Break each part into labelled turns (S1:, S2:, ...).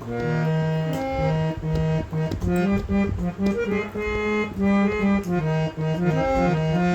S1: Thank you.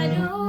S1: I shadow.